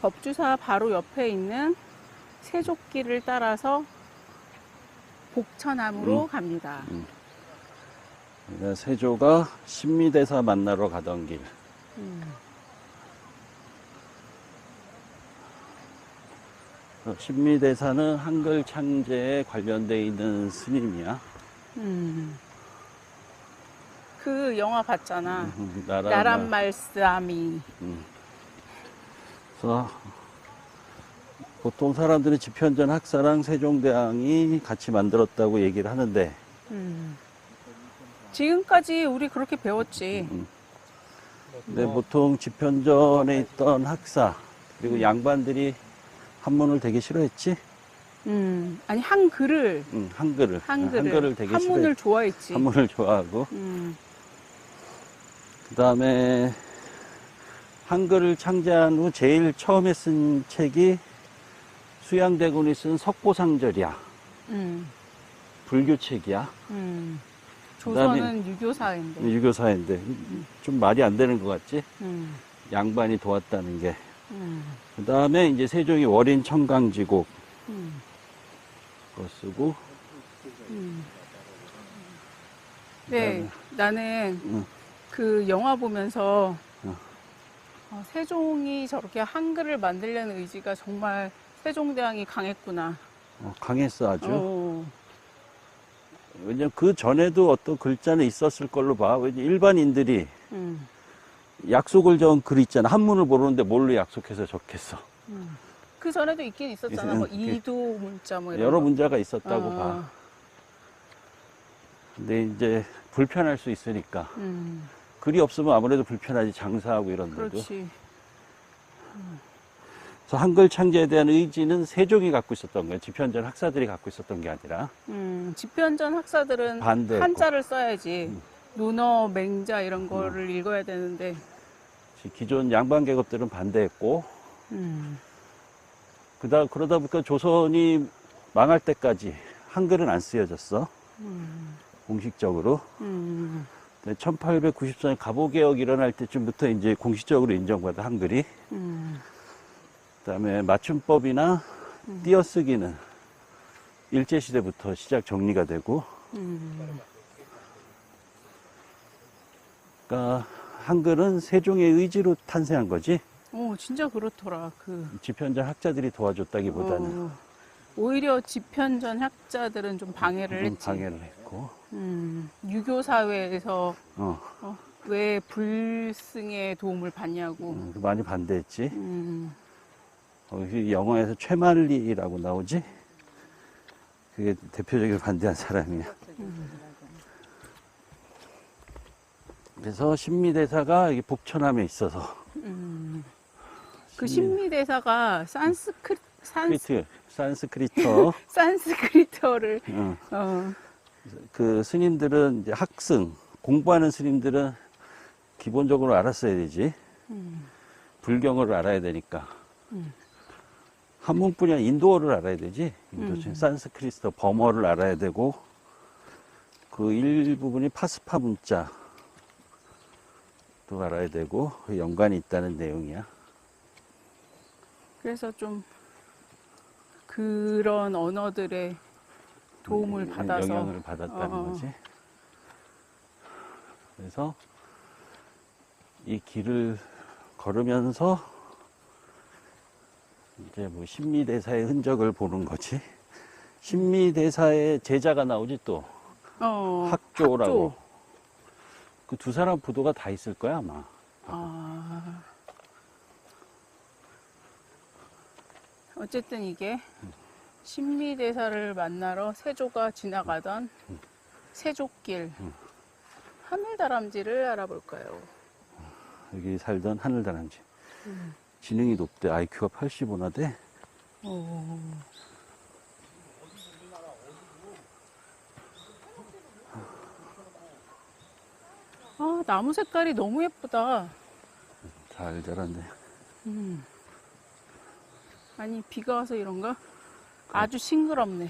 법주사 바로 옆에 있는 세족길을 따라서 복천암으로 음. 갑니다. 그러니까 세조가 신미대사 만나러 가던 길. 음. 어, 신미대사는 한글 창제에 관련돼 있는 스님이야. 음. 그 영화 봤잖아. 음, 나라 나란 말씀이. 음. 그래서 보통 사람들이 집현전 학사랑 세종대왕이 같이 만들었다고 얘기를 하는데 음. 지금까지 우리 그렇게 배웠지. 음. 근데 보통 집현전에 있던 학사 그리고 양반들이 한문을 되게 싫어했지. 음. 아니 한글을 음, 한글을 한글을, 되게 한문을 싫어해. 좋아했지. 한문을 좋아하고 음. 그 다음에 한글을 창제한 후 제일 처음에 쓴 책이 수양대군이 쓴 석고상절이야. 음. 불교 책이야. 음. 그다음에- 조선은 유교사인데. 유교사인데 좀 말이 안 되는 것 같지? 음. 양반이 도왔다는 게. 음. 그 다음에 이제 세종이 월인 청강지곡 음. 거 쓰고 음. 네, 나는 응. 그 영화 보면서 어. 어, 세종이 저렇게 한글을 만들려는 의지가 정말 세종대왕이 강했구나. 어, 강했어 아주. 어, 왜냐면 그 전에도 어떤 글자는 있었을 걸로 봐. 왜냐 일반인들이 음, 약속을 적은 글 있잖아. 한문을 모르는데 뭘로 약속해서 적겠어. 음. 그 전에도 있긴 있었잖아. 뭐 그- 이도 문자 뭐 이런 여러 거. 문자가 있었다고 어, 봐. 근데 이제 불편할 수 있으니까 음, 글이 없으면 아무래도 불편하지 장사하고 이런 데도. 그렇지. 그래서 한글 창제에 대한 의지는 세종이 갖고 있었던 거예요. 집현전 학사들이 갖고 있었던 게 아니라 음, 집현전 학사들은 반대했고. 한자를 써야지. 음. 논어, 맹자 이런 거를 읽어야 되는데. 기존 양반 계급들은 반대했고 음, 그다 그러다 보니까 조선이 망할 때까지 한글은 안 쓰여졌어 음, 공식적으로. 음, 1894년 갑오개혁 일어날 때쯤부터 이제 공식적으로 인정받아 한글이. 음, 그다음에 맞춤법이나 음. 띄어쓰기는 일제 시대부터 시작 정리가 되고, 음. 그러니까 한글은 세종의 의지로 탄생한 거지. 오, 진짜 그렇더라. 그 집현전 학자들이 도와줬다기보다는 어, 오히려 집현전 학자들은 좀 방해를 음, 했지. 방해를 했고, 음, 유교 사회에서 어, 어, 왜 불승의 도움을 받냐고. 음, 많이 반대했지. 음, 어, 이 영화에서 최만리라고 나오지. 그게 대표적으로 반대한 사람이야. 그래서 신미대사가 복천함에 있어서 음. 그 신미대사가 산스크리, 산스, 크리트, 산스크리터. 산스크리트어를 어, 어, 그 스님들은 이제 학승, 공부하는 스님들은 기본적으로 알았어야 되지. 음, 불경어를 알아야 되니까. 음. 한문뿐이 아니라 인도어를 알아야 되지. 인도 음. 산스크리트 범어를 알아야 되고, 그 일부분이 파스파 문자. 도 알아야 되고, 그 연관이 있다는 내용이야. 그래서 좀 그런 언어들의 도움을 음, 받아서 영향을 받았다는 어, 어. 거지. 그래서 이 길을 걸으면서 이제 뭐 신미대사의 흔적을 보는 거지. 신미대사의 제자가 나오지 또 어, 학조라고. 학조. 그두 사람 부도가 다 있을 거야 아마. 아. 어쨌든 이게 신미대사를 만나러 세조가 지나가던 세조길 하늘다람쥐를 알아볼까요? 여기 살던 하늘다람쥐. 음. 지능이 높대. IQ가 85나 돼. 오. 아, 나무 색깔이 너무 예쁘다. 잘 자랐네. 음. 아니, 비가 와서 이런가? 아주 싱그럽네.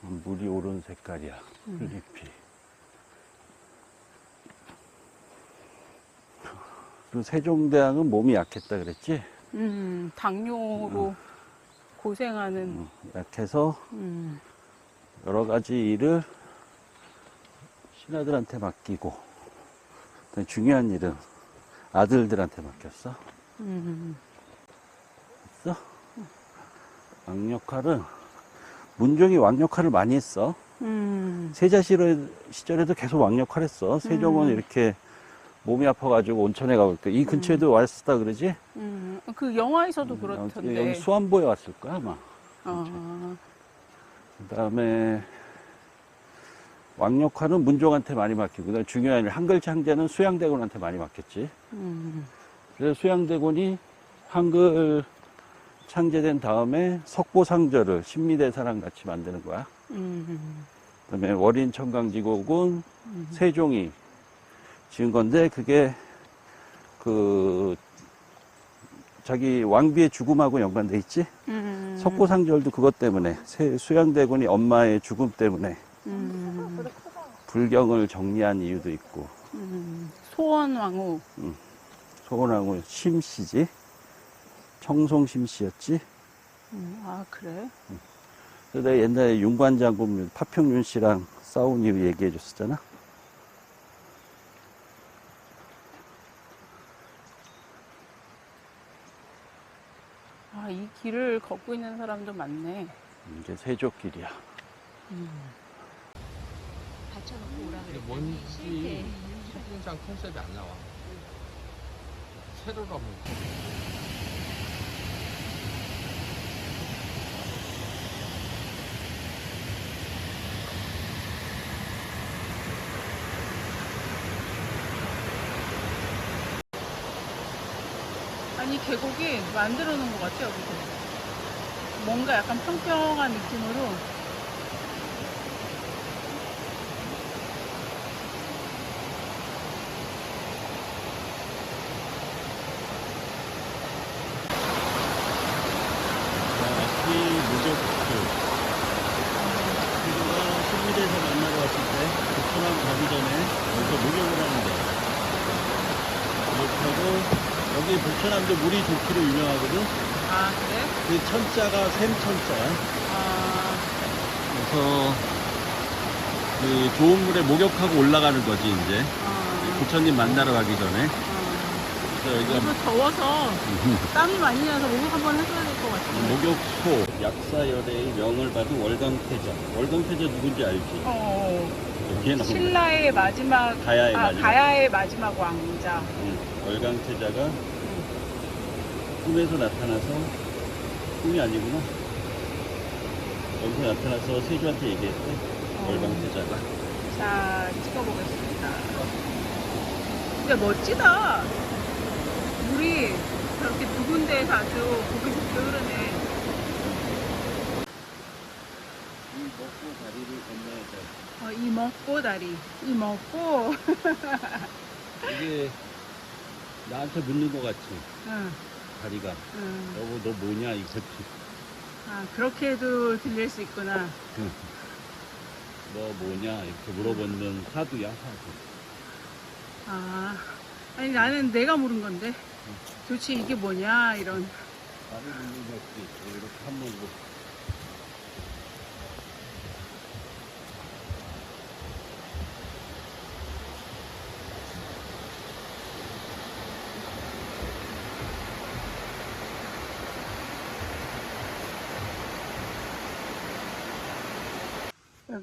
물이 오른 색깔이야. 풀잎이. 그리고 세종대왕은 몸이 약했다 그랬지? 음, 당뇨로 고생하는, 음, 약해서 음, 여러 가지 일을 신하들한테 맡기고 중요한 일은 아들들한테 맡겼어. 음, 했어? 왕 역할은 문종이 왕 역할을 많이 했어. 음, 세자 시절- 시절에도 계속 왕 역할 했어. 세종은 음. 이렇게 몸이 아파가지고 온천에 가볼 때 이 근처에도 왔었다 그러지? 음. 그 영화에서도 여기 그렇던데. 수안보에 왔을 거야 아마. 어, 그다음에 왕 역할은 문종한테 많이 맡기고 그다음에 중요한 일 한글 창제는 수양대군한테 많이 맡겼지. 음, 그래서 수양대군이 한글 창제된 다음에 석보상절을 신미대사랑 같이 만드는 거야. 음, 그다음에 월인 청강지곡은 음. 세종이 지은 건데 그게 그 자기 왕비의 죽음하고 연관돼 있지. 음, 석고상절도 그것 때문에 세- 수양대군이 엄마의 죽음 때문에 음, 불경을 정리한 이유도 있고 음. 소원왕후. 소원하고 심씨지 청송 심 씨였지. 음, 아, 그래? 그래서 내가 옛날에 윤관장군 파평윤 씨랑 싸운 이유 얘기해 줬었잖아. 아, 이 길을 걷고 있는 사람도 많네. 이게 세족길이야. 근데 뭔지 채팅창 컨셉이 안 나와. 세로로 한번. 아니, 계곡이 만들어 놓은 것 같아, 여기서. 뭔가 약간 평평한 느낌으로. 이 무적수. 그가 신미대에서 만나러 왔을 때, 북한함 가기 전에, 여기서 목욕을 하는데, 목욕하고, 여기 북 천함도 물이 좋기로 유명하거든? 아, 그래? 그 천자가 샘천자야. 아, 그래서, 그 좋은 물에 목욕하고 올라가는 거지, 이제. 아, 부처님 만나러 가기 전에. 아. 그래서 여기가 요즘 더워서 땀이 많이 나서 목욕 한번 해줘야 될 것 같아. 목욕소 약사열의 명을 받은 월강태자. 월강태자 누군지 알지? 어, 여기에 나오는 신라의 마지막, 가야의 아, 마지막. 가야의 마지막 왕자. 응. 월강태자가 꿈에서 나타나서 꿈이 아니구나. 여기서 나타나서 세주한테 얘기했대. 어. 월강태자가. 자, 찍어보겠습니다. 근데 멋지다. 물이 저렇게 두 군데에서 아주 보기 좋게 흐르네. 이 먹고 다리를 건너야 돼. 어, 이 먹고 다리. 이 먹고. 이게 나한테 묻는 것 같지? 응, 다리가. 응. 여보 너 뭐냐 이거지. 아, 그렇게도 들릴 수 있구나. 너 뭐냐 이렇게 물어보는 사두야 사두. 아, 아니 나는 내가 물은 건데. 도대체 이게 뭐냐, 이런. 나를 묻는 것도 있고 이렇게 한번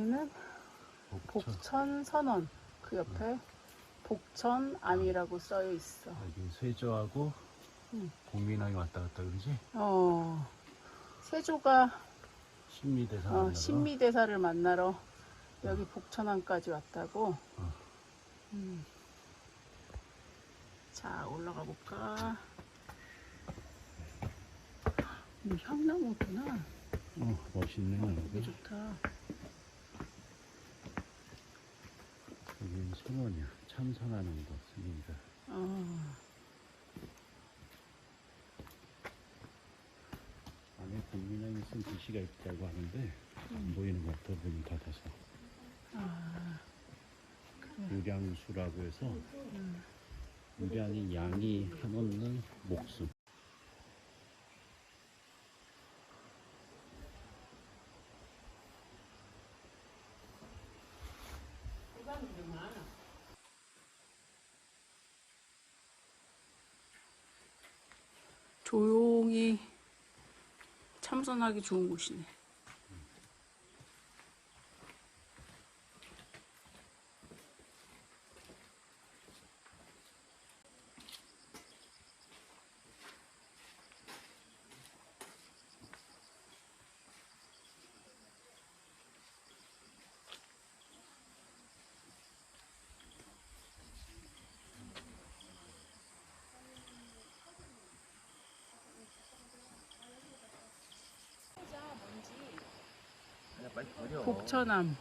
여기는 복천 선원. 그 옆에 복천 안이라고 써여 있어. 여기 세조하고 응. 공민왕이 왔다 갔다 그러지? 어, 세조가 신미대사 어, 만나러 신미대사를 만나러 여기 복천안까지 왔다고. 어. 음. 자, 올라가 볼까? 이 향나무구나. 어, 멋있네 여기 좋다. 성원이야 참선하는 곳 스님들 어, 안에 공민왕이 쓴 글씨가 있다고 하는데 안 보이는 것 같아 문이 닫아서. 아, 유량수라고 해서 유량이 양이 한없는 목숨 조용히 참선하기 좋은 곳이네. 빨리 버려. 복천암.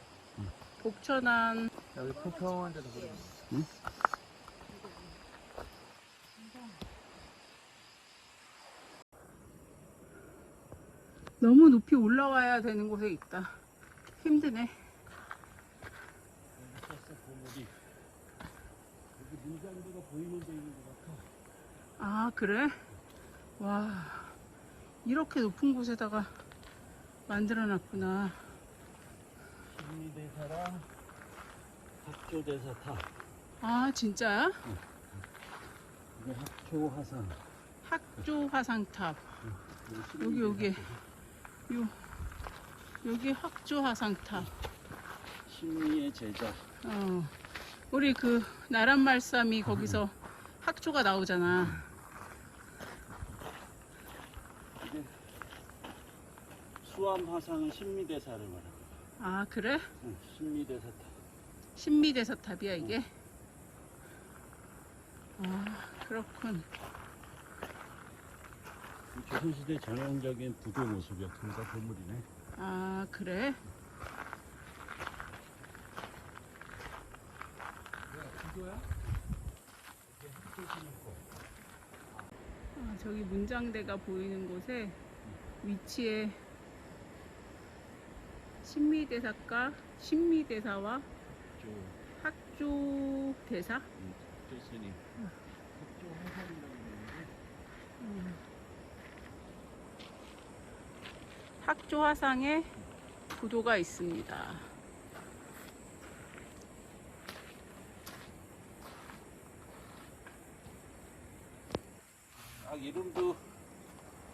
복천암 여기 평평한 데서 버려. 너무 높이 올라와야 되는 곳에 있다. 힘드네. 아, 그래? 와, 이렇게 높은 곳에다가 만들어 놨구나. 심리대사랑 학교 대사탑. 아, 진짜야? 이게 학교 화산. 학조 화상탑. 여기, 여기. 요, 여기 학조 화상탑. 심리의 제자. 어, 우리 그 나란 말씀이 거기서 학조가 나오잖아. 수암 화상은 심리 대사를 말합니다. 아, 그래? 응, 심리대사탑. 신미대 사탑이야, 이게? 아, 그렇군. 이 조선시대 전형적인 부도 모습이야. 둘다 보물이네. 아, 그래? 아, 저기 문장대가 보이는 곳에 위치에 신미대사과, 신미대사와 저 학조 대사? 교수님. 학교 화산이라고 있는데 학조 화상에 부도가 있습니다. 아 이름도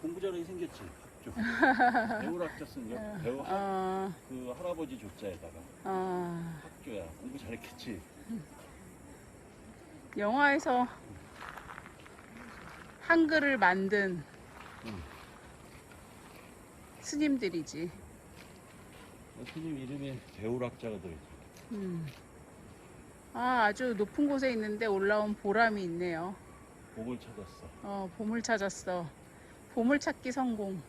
공부 잘하게 생겼지. 학교. 배우학자 쓴 여, 배우 학, 어, 그 할아버지 조자에다가 어, 학교야. 공부 잘했겠지. 영화에서 한글을 만든 응. 스님들이지. 스님 이름에 배우학자가 들어있어. 음. 아, 아주 높은 곳에 있는데 올라온 보람이 있네요. 복을 찾았어. 어, 보물 찾았어. 보물 찾기 성공.